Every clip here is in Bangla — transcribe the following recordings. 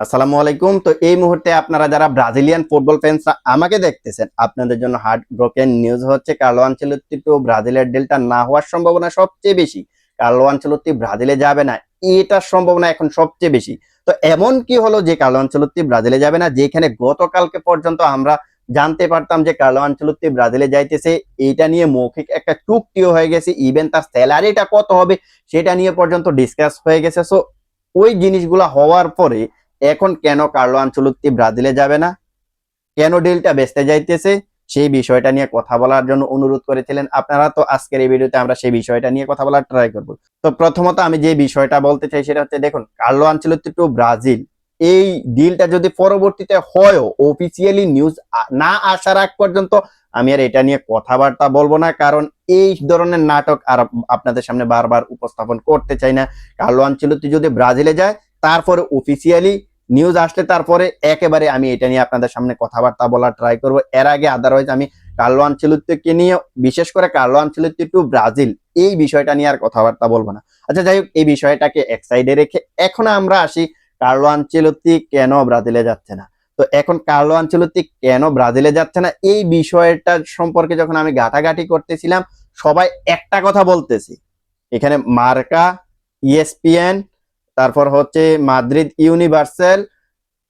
আসসালামু আলাইকুম। তো এই মুহূর্তে আপনারা যারা ব্রাজিলিয়ান ফুটবল ফ্যান্সরা আমাকে দেখতেছেন, আপনাদের জন্য হার্ট ব্রোকেন নিউজ হচ্ছে কার্লো আনচেলত্তি টু ব্রাজিলের ডেলটা না হওয়ার সম্ভাবনা সবচেয়ে বেশি। কার্লো আনচেলত্তি ব্রাজিলে যাবে না, এটার সম্ভাবনা এখন সবচেয়ে বেশি। তো এমন কি হলো যে কার্লো আনচেলত্তি ব্রাজিলে যাবে না, যেখানে গতকালকে পর্যন্ত আমরা জানতে পারতাম যে কার্লো আনচেলত্তি ব্রাজিলে যাইতেছে এইটা নিয়ে মৌখিক একটা চুক্তিও হয়ে গেছে ইভেন তার স্যালারিটা কত হবে, সেটা নিয়ে পর্যন্ত ডিসকাস হয়ে গেছে। সো ওই জিনিসগুলো হওয়ার পরে এখন কেন কার্লো আনচলত্তি ব্রাজিলে যাবে না? কেন ডিলটা বেচতে যাইতেছে? সেই বিষয়টা নিয়ে কথা বলার জন্য অনুরোধ করেছিলেন আপনারা, তো আজকের এই ভিডিওতে আমরা সেই বিষয়টা নিয়ে কথা বলার ট্রাই করব। তো প্রথমত আমি যে বিষয়টা বলতে চাই সেটা হচ্ছে, দেখুন, কার্লো আনচলত্তি টু ব্রাজিল, এই ডিলটা যদি পরবর্তীতে হয়ও অফিসিয়ালি নিউজ না আসার আগ পর্যন্ত, আমি আর এটা নিয়ে কথাবার্তা বলব না, কারণ এই ধরনের নাটক আর আপনাদের সামনে বারবার উপস্থাপন করতে চাই না। কার্লো আনচলত্তি যদি ব্রাজিলে যায়, তারপরে অফিসিয়ালি নিউজ আসলে তারপরে একেবারে আমি এটা নিয়ে আপনাদের সামনে কথাবার্তা বলার ট্রাই করব। এর আগে আদারওয়াইজ আমি কার্লো আনচেলত্তিকে নিয়ে, বিশেষ করে কার্লো আনচেলত্তি টু ব্রাজিল এই বিষয়টা নিয়ে আর কথাবার্তা বলব না। আচ্ছা যাই হোক, এই বিষয়টাকে এক সাইডে রেখে এখন আমরা আসি কার্লো আনচেলত্তি কেন ব্রাজিলে যাচ্ছে না? তো এখন কার্লো আনচেলত্তি কেন ব্রাজিলে যাচ্ছে না? এই বিষয়টা সম্পর্কে যখন আমি ঘাটাঘাটি করতেছিলাম, সবাই একটা কথা বলতেছি। এখানে মার্কা ইএসপিএন তারপর হচ্ছে Madrid Universal,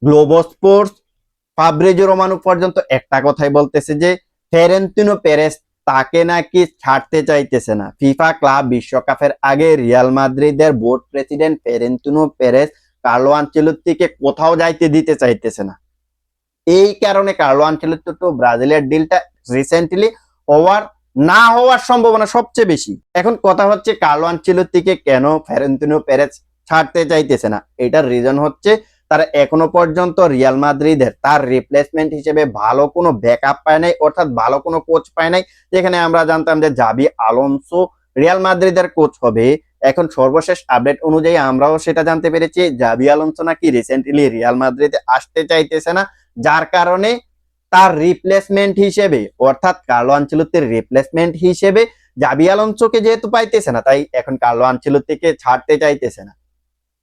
Globo Sports, Fabrizio Romano পর্যন্ত একটা কথাই বলতেছে যে, ফেরেন্তিনো পেরেস তাকে নাকি ছাড়তে চাইতেছে না। ফিফা ক্লাব বিশ্বকাপের আগে রিয়াল মাদ্রিদের board president Florentino Perez Carlo আনচেলত্তিকে কোথাও যাইতে দিতে চাইতেছে না। এই কারণে কার্লো আনচেলত্তি তো ব্রাজিলের ডিলটা রিসেন্টলি হওয়ার, না হওয়ার সম্ভাবনা সবচেয়ে বেশি। এখন কথা হচ্ছে কার্লো আনচেলত্তিকে কেন ফেরেন্তিনো পেরেস ছাড়তে চাইতেছে না। এটার রিজন হচ্ছে তারা এখনও পর্যন্ত রিয়াল মাদ্রিদের তার রিপ্লেসমেন্ট হিসেবে ভালো কোনো ব্যাকআপ পায় নাই, অর্থাৎ ভালো কোনো কোচ পায় নাই। যেখানে আমরা জানতাম যে জাবি আলোনসো রিয়াল মাদ্রিদের কোচ হবে। এখন সর্বশেষ আপডেট অনুযায়ী আমরাও সেটা জানতে পেরেছি জাবি আলোনসো নাকি রিসেন্টলি রিয়াল মাদ্রিদে আসতে চাইতেছে না। যার কারণে তার রিপ্লেসমেন্ট হিসেবে, অর্থাৎ কার্লো আনচেলত্তির রিপ্লেসমেন্ট হিসেবে জাবি আলোনসোকে যেহেতু পাইতেছে না, তাই এখন কার্লো আনচেলত্তিকে ছাড়তে চাইতেছে না।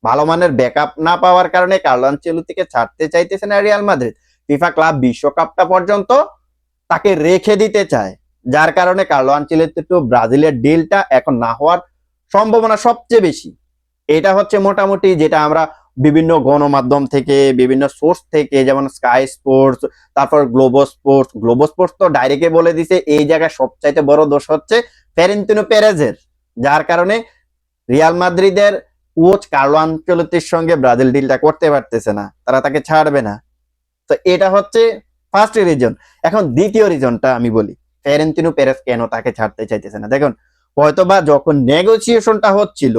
ভালো মানের ব্যাকআপ না পাওয়ার কারণে কার্লো আনচেলত্তিকে ছাড়তে চাইতেছে না রিয়াল মাদ্রিদ। ফিফা ক্লাব বিশ্বকাপটা পর্যন্ত তাকে রেখে দিতে চায়, যার কারণে কার্লো আনচেলত্তি টু ব্রাজিলের ডিলটা এখন না হওয়ার সম্ভাবনা সবচেয়ে বেশি। এটা হচ্ছে মোটামুটি যেটা আমরা বিভিন্ন গণমাধ্যম থেকে, বিভিন্ন সোর্স থেকে, যেমন স্কাই স্পোর্টস তারপর গ্লোবো স্পোর্টস গ্লোবো স্পোর্টস তো ডাইরেক্টে বলে দিছে, এই জায়গায় সবচাইতে বড় দোষ হচ্ছে ফেরেন্তিনো পেরেজের যার কারণে রিয়াল মাদ্রিদের কোচ কার্লো আনচেলত্তির সঙ্গে ব্রাজিল ডিলটা করতে পারতেছে না, তারা তাকে ছাড়বে না। তো এটা হচ্ছে ফার্স্ট রিজন এখন দ্বিতীয় রিজনটা আমি বলি ফেরেন্তিনো পেরেস কেন তাকে ছাড়তে চাইতেছে না? দেখুন, হয়তোবা যখন নেগোসিয়েশনটা হচ্ছিল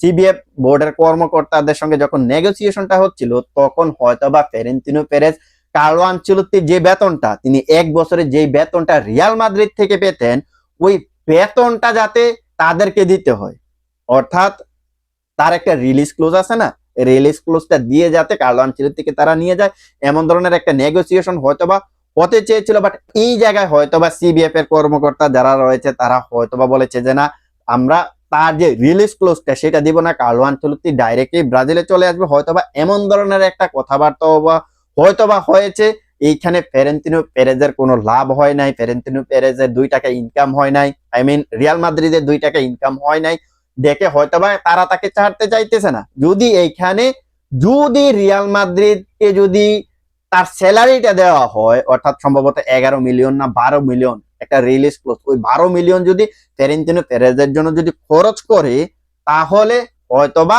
সিবিএফ বোর্ডের কর্মকর্তাদের সঙ্গে যখন নেগোসিয়েশনটা হচ্ছিল, তখন হয়তোবা ফেরেন্তিনো পেরেস কার্লো আনচেলত্তির যে বেতনটা, তিনি এক বছরে যে বেতনটা রিয়াল মাদ্রিদ থেকে পেতেন, ওই বেতনটা যাতে তাদেরকে দিতে হয়। অর্থাৎ তার একটা রিলিজ ক্লোজ আছে না? রিলিজ ক্লোজটা দিয়ে যাতে কার্লো আনচেলত্তিকে তারা নিয়ে যায়। এমন ধরনের একটা নেগোসিয়েশন হয়তোবা হতে চেয়েছিল বাট এই জায়গায় হয়তোবা সিবিএফ এর কর্মকর্তা যারা রয়েছে, তারা হয়তোবা বলেছে যে, না, আমরা তার যে রিলিজ ক্লোজটা সেটা দিব না। কার্লো আনচেলত্তি ডাইরেক্টলি ব্রাজিলে চলে আসবে। হয়তোবা এমন ধরনের একটা কথাবার্তা বা হয়তোবা হয়েছে। এইখানে ফেরেন্তিনো পেরেজের কোনো লাভ হয় নাই। ফেরেন্তিনো পেরেজের দুই টাকা ইনকাম হয় নাই। আই মিন রিয়াল মাদ্রিদের দুই টাকা ইনকাম হয় নাই। দেখে হয়তোবা তারা তাকে ছাড়তে চাইতেছে না। যদি এইখানে, যদি রিয়াল মাদ্রিদকে যদি তার স্যালারিটা দেওয়া হয়, অর্থাৎ সম্ভবত এগারো মিলিয়ন না বারো মিলিয়ন একটা রিলিজ ক্লোজ, ওই বারো মিলিয়ন যদি ফেরেন্তিনো পেরেজের জন্য যদি খরচ করে, তাহলে হয়তোবা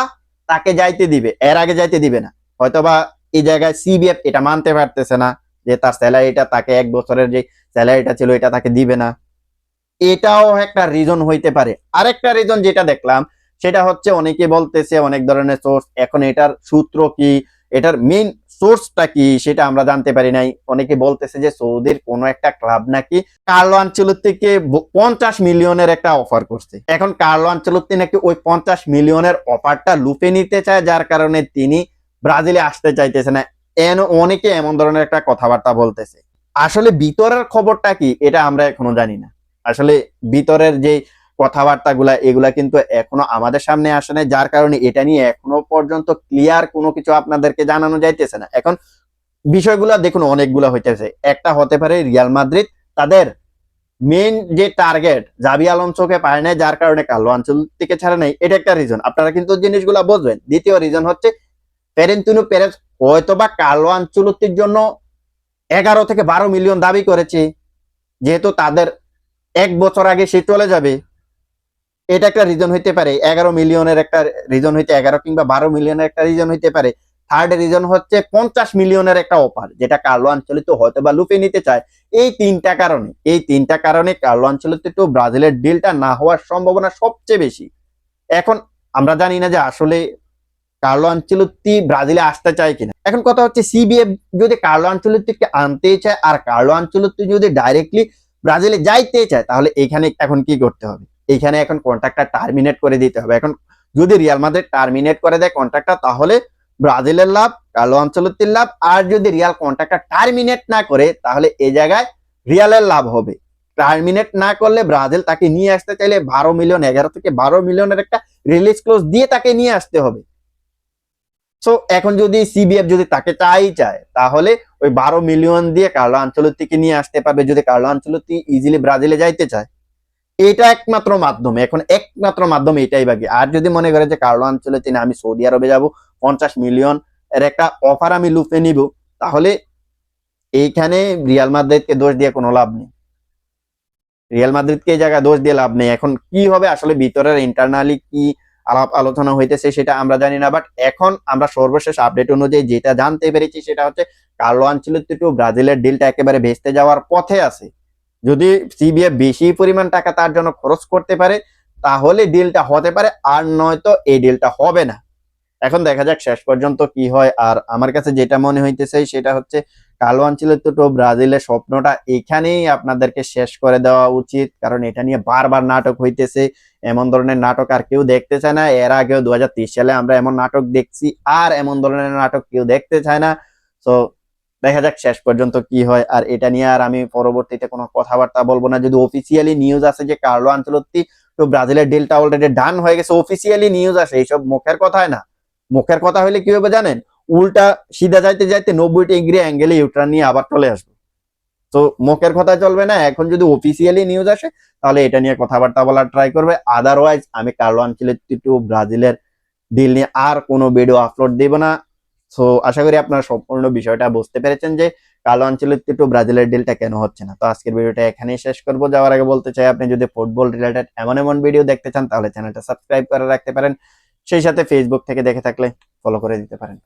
তাকে যাইতে দিবে, এর আগে যাইতে দিবে না। হয়তোবা এই জায়গায় সিবিএফ এটা মানতে পারতেছে না যে তার স্যালারিটা তাকে এক বছরের যে স্যালারিটা ছিল, এটা তাকে দিবে না। এটাও একটা রিজন হইতে পারে। আরেকটা রিজন যেটা দেখলাম, সেটা হচ্ছে অনেকে বলতেছে, অনেক ধরনের সোর্স এখন এটার সূত্র কি? এটার মেইন সোর্সটা কি? সেটা আমরা জানতে পারি নাই। অনেকে বলতেছে যে সৌদির কোন একটা ক্লাব নাকি কার্লো আনচেলত্তিকে পঞ্চাশ মিলিয়নের একটা অফার করছে। এখন কার্লো আনচেলত্তি নাকি ওই পঞ্চাশ মিলিয়নের অফারটা লুপে নিতে চায়, যার কারণে তিনি ব্রাজিলে আসতে চাইতেছে না। এন, অনেকে এমন ধরনের একটা কথাবার্তা বলতেছে। আসলে ভিতরের খবরটা কি? এটা আমরা এখনও জানি না। আসলে ভিতরের যে কথাবার্তাগুলা, এগুলা কিন্তু এখনও আমাদের সামনে আসে না যার কারণে এটা নিয়ে এখনও পর্যন্ত ক্লিয়ার কোনো কিছু আপনাদেরকে জানানো যাইতেছে না। এখন বিষয়গুলা দেখুন, অনেকগুলা হইতেছে। একটা হতে পারে রিয়াল মাদ্রিদ তাদের মেইন যে টার্গেট জাবি আলonsoকে পায় নাই, যার কারণে কালো অঞ্চল থেকে ছাড়া নেই, এটা একটা রিজন আপনারা কিন্তু জিনিসগুলা বুঝবেন। দ্বিতীয় রিজন হচ্ছে পেরেন্তিনো পেরেস হয়তোবা কালো আঞ্চলতির জন্য এগারো থেকে বারো মিলিয়ন দাবি করেছে। যেহেতু তাদের এক বছর আগে সে চলে যাবে, এটা একটা রিজন হইতে পারে। এগারো মিলিয়নের একটা রিজন হইতে, এগারো কিংবা বারো মিলিয়নের একটা রিজন হইতে পারে। থার্ড রিজন হচ্ছে পঞ্চাশ মিলিয়নের একটা অফার যেটা কার্লো আঞ্চলিত হয়তো বা লুপে নিতে চায়। এই তিনটা কারণে, এই তিনটা কারণে কার্লো আঞ্চলিত তো ব্রাজিলের ডিলটা না হওয়ার সম্ভাবনা সবচেয়ে বেশি। এখন আমরা জানি না যে আসলে কার্লো আঞ্চলতি ব্রাজিলে আসতে চায় কিনা। এখন কথা হচ্ছে সিবিএফ যদি কার্লো আঞ্চলতিকে আনতে চায়, আর কার্লো আঞ্চলতি যদি ডাইরেক্টলি ব্রাজিলে যাইতে চায়, তাহলে এখানে এখন কি করতে হবে? এইখানে এখন কন্ট্রাক্টটা টার্মিনেট করে দিতে হবে। এখন যদি রিয়াল মাদ্রিদ টার্মিনেট করে দেয় কন্ট্রাক্টটা তাহলে ব্রাজিলের লাভ, কালো আঞ্চলতির লাভ, আর যদি রিয়াল কন্ট্রাক্টটা টার্মিনেট না করে, তাহলে এই জায়গায় রিয়ালের লাভ হবে। টার্মিনেট না করলে ব্রাজিল তাকে নিয়ে আসতে চাইলে বারো মিলিয়ন এগারো থেকে বারো মিলিয়নের একটা রিলিজ ক্লোজ দিয়ে তাকে নিয়ে আসতে হবে। সো এখন যদি সিবিএফ যদি তাকে চাই, চায়, তাহলে ওই বারো মিলিয়ন দিয়ে কার্লো আঞ্চলতিকে নিয়ে আসতে পারবে যদি কার্লো আঞ্চলতি ইজিলি ব্রাজিলে যাইতে চায়। এটা একমাত্র মাধ্যম, এখন একমাত্র মাধ্যম এটাই বাকি। আর যদি মনে করে যে কার্লো আঞ্চলতি, না, আমি সৌদি আরবে যাব, পঞ্চাশ মিলিয়ন এর একটা অফার আমি লুফে নিব, তাহলে এইখানে রিয়াল মাদ্রিদকে দোষ দিয়ে কোনো লাভ নেই। রিয়াল মাদ্রিদকে এই জায়গায় দোষ দিয়ে লাভ নেই। এখন কি হবে? আসলে ভিতরের ইন্টারনালি কি আলাপ আলোচনা হইতেছে, সেটা আমরা জানি না বাট এখন আমরা সর্বশেষ আপডেট অনুযায়ী যেটা জানতে পেরেছি সেটা হচ্ছে কার্লো আঞ্চলিক ব্রাজিলের ডিলটা একেবারে ভেস্তে যাওয়ার পথে আছে। যদি সিবিএ বেশি পরিমাণ টাকা তার জন্য খরচ করতে পারে, তাহলে ডিলটা হতে পারে, আর নয়তো এই ডিলটা হবে না। এখন দেখা যাক শেষ পর্যন্ত কি হয়। আর আমার কাছে যেটা মনে হইতেছে, সেটা হচ্ছে কালো আঞ্চলিক তো ব্রাজিলের স্বপ্নটা এখানেই আপনাদেরকে শেষ করে দেওয়া উচিত। কারণ এটা নিয়ে বারবার নাটক হইতেছে। এমন ধরনের নাটক আর কেউ দেখতে চায় না। এর আগেও দু সালে আমরা এমন নাটক দেখছি, আর এমন ধরনের নাটক কেউ দেখতে চায় না। তো দেখা যাক শেষ পর্যন্ত কি হয়। আর এটা নিয়ে আর আমি পরবর্তীতে কোনো কথাবার্তা বলব না। যদি অফিসিয়ালি নিউজ আছে যে কার্লো আঞ্চলত্তি তো ব্রাজিলের ডিলটা অলরেডি ডান হয়ে গেছে অফিসিয়ালি নিউজ আছে এইসব মুখের কথায় না। মুখের কথা হইলে কি হবে জানেন? উল্টা সিধা যাইতে যাইতে নব্বই ডিগ্রি অ্যাঙ্গেলে ইউটার্ন নিয়ে আবার চলে আসবে। তো মুখের কথা চলবে না, এখন যদি অফিসিয়ালি নিউজ আসে, তাহলে এটা নিয়ে কথাবার্তা বলার ট্রাই করবে। আদারওয়াইজ আমি কার্লো আঞ্চলিক টু ব্রাজিলের ডিল নিয়ে আর কোনো ভিডিও আপলোড দেব না। সো আশা করি আপনারা সম্পূর্ণ বিষয়টা বুঝতে পেরেছেন যে কালো আঞ্চলিক টু ব্রাজিলের ডিলটা কেন হচ্ছে না। তো আজকের ভিডিওটা এখানেই শেষ করব। যাওয়ার আগে বলতে চাই, আপনি যদি ফুটবল রিলেটেড এমন এমন ভিডিও দেখতে চান, তাহলে চ্যানেলটা সাবস্ক্রাইব করে রাখতে পারেন। সেই সাথে ফেসবুক থেকে দেখে থাকলে ফলো করে দিতে পারেন।